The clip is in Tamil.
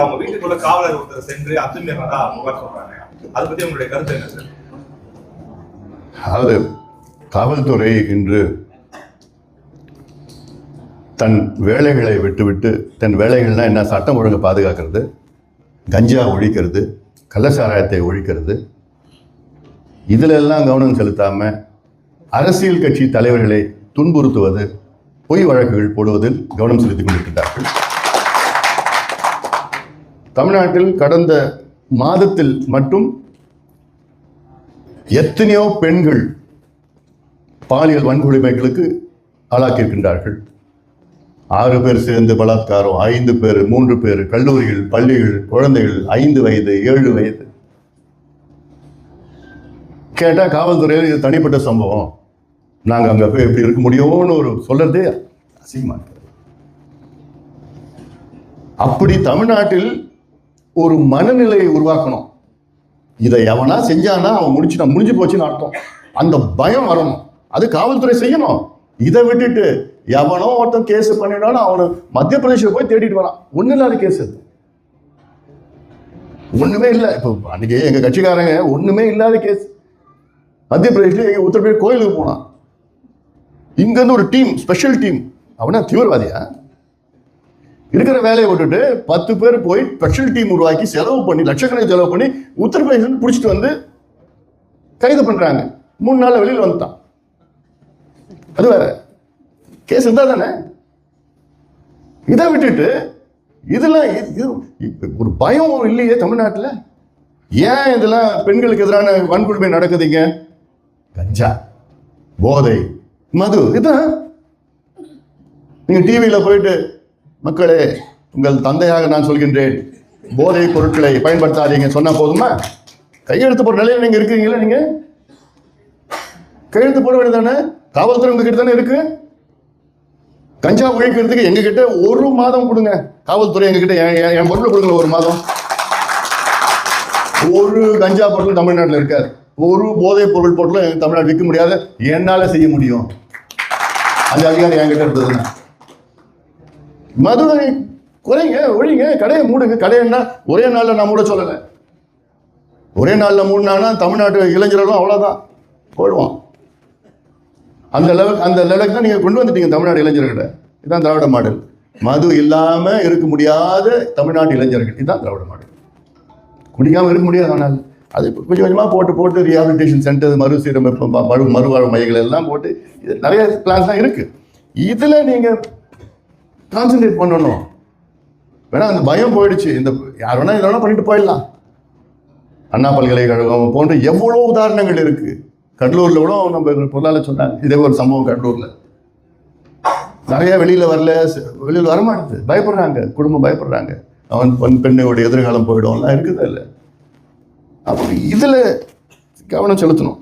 அவங்க வீட்டுக்குள்ள காவலர் ஒருத்தர் சென்று அத்துமீறினதா புகார் சொல்றாங்க. அதை பத்தி உங்களுடைய கருத்து என்ன சார்? அதாவது காவல்துறை இன்று தன் வேலைகளை விட்டுவிட்டு தன் வேலைகள்னால் என்ன? சட்டம் ஒழுங்கு பாதுகாக்கிறது கஞ்சா ஒழிக்கிறது கள்ளச்சாராயத்தை ஒழிக்கிறது. இதிலெல்லாம் கவனம் செலுத்தாமல் அரசியல் கட்சி தலைவர்களை துன்புறுத்துவது பொய் வழக்குகள் போடுவதில் கவனம் செலுத்திக் கொண்டிருக்கிறார்கள் தமிழ்நாட்டில் கடந்த மாதத்தில் மட்டும் எத்தனையோ பெண்கள் பாலியல் வன்கொடுமைகளுக்கு ஆளாக்கியிருக்கின்றார்கள். ஆறு பேர் சேர்ந்து பலாத்காரம் ஐந்து பேர் மூன்று பேர் கல்லூரிகள் பள்ளிகள் குழந்தைகள் ஐந்து வயது ஏழு வயது. கேட்டால் காவல்துறையில் இது தனிப்பட்ட சம்பவம். நாங்கள் அங்கே போய் எப்படி இருக்க முடியும்னு ஒரு சொல்றதே அசிங்கமா அப்படி தமிழ்நாட்டில் ஒரு மனநிலையை உருவாக்கணும். இதை எவனா செஞ்சானா அவன் முடிச்சுட்டான் முடிஞ்சு போச்சுன்னு அர்த்தம். அந்த பயம் வரணும். அது காவல்துறை செய்யணும். இதை விட்டுட்டு எவனோ ஒருத்தன் கேஸ் பண்ணினாலும் அவனை மத்திய பிரதேச போய் தேடிட்டு வரான். ஒன்றும் இல்லாத கேஸ் அது. ஒண்ணுமே இல்லை. இப்போ அன்னைக்கு எங்க கட்சிக்காரங்க ஒண்ணுமே இல்லாத கேஸ் மத்திய பிரதேசில் எங்க உத்தரப்பிரதேச கோயிலுக்கு போனான். இங்கேருந்து ஒரு டீம் ஸ்பெஷல் டீம் அவனா தீவிரவாதியா? இருக்கிற வேலையை விட்டுட்டு பத்து பேர் போய் ஸ்பெஷல் டீம் உருவாக்கி செலவு பண்ணி லட்சக்கணக்கு செலவு பண்ணி உத்தரப்பிரதேசம் பிடிச்சிட்டு வந்து கைது பண்ணுறாங்க மூணு நாள் வெளியில் வந்துட்டான். அது வேற. கேஸ் இருந்தால் தானே? இதை விட்டுட்டு இதெல்லாம் இது- ஒரு பயம் இல்லையே தமிழ்நாட்டில்? ஏன் இதெல்லாம் பெண்களுக்கு எதிரான வன்கொடுமை நடக்குதுங்க? கஞ்சா போதை மது இதுதான். நீங்கள் டிவியில் போயிட்டு மக்களே உங்கள் தந்தையாக நான் சொல்கின்றேன். போதை பொருட்களை பயன்படுத்தாதீங்க. சொன்னா போதுமா? கையெழுத்து போற நிலையில நீங்க இருக்கீங்களா நீங்க? கையெழுத்து போட வேண்டியதானே? காவல்துறை உங்ககிட்ட தானே இருக்கு? கஞ்சா ஒழிக்கிறதுக்கு எங்ககிட்ட ஒரு மாதம் கொடுங்க. காவல்துறை எங்ககிட்ட என் பொருள் கொடுங்க ஒரு மாதம். ஒரு கஞ்சா பொருள் தமிழ்நாட்டில் இருக்காது. ஒரு போதைப் பொருள் பொருளும் தமிழ்நாடு விற்க முடியாது என்னால செய்ய முடியும். அந்த அதிகாரம் என்கிட்ட இருந்ததுன்னா மதுரை குறைங்க ஒழிங்க கடையை மூடுங்க. கடையன்னா ஒரே நாளில் நான் மூட சொல்லலை. ஒரே நாளில் மூடினானா தமிழ்நாட்டு இளைஞர்களும் அவ்வளோதான் போயிடுவான் அந்த லெவல் அந்த லெவலுக்கு தான் நீங்கள் கொண்டு வந்துட்டீங்க தமிழ்நாடு இளைஞர்கிட்ட இதுதான் திராவிட மாடல். மது இல்லாமல் இருக்க முடியாத தமிழ்நாட்டு இளைஞர்கள். இதுதான் திராவிட மாடல். குடிக்காமல் இருக்க முடியாது ஆனால். அது கொஞ்சம் கொஞ்சமாக போட்டு போட்டு ரீஹாபிலிட்டேஷன் சென்டர் மறுசீரமைப்பு ம- மறு மறுவாழ்வு மையங்கள் எல்லாம் போட்டு இது நிறைய பிளான்ஸ்லாம் இருக்குது இதில் நீங்கள் கான்சென்ட்ரேட் பண்ணணும். வேணா அந்த பயம் போயிடுச்சு. இந்த யார் வேணா இதை வேணா பண்ணிட்டு போயிடலாம். அண்ணா பல்கலைக்கழகம் போன்ற எவ்வளோ உதாரணங்கள் இருக்கு. கடலூர்ல கூட நம்ம பொருளாளர் சொன்னாங்க. இதே ஒரு சம்பவம் கடலூர்ல நிறைய வெளியில வரல. வெளியில் வரமாட்டேது பயப்படுறாங்க. குடும்பம் பயப்படுறாங்க. அவன் பெண் பெண்ணோட எதிர்காலம் போயிடும்லாம் இருக்குது இல்லை. அப்படி இதில் கவனம் செலுத்தணும்.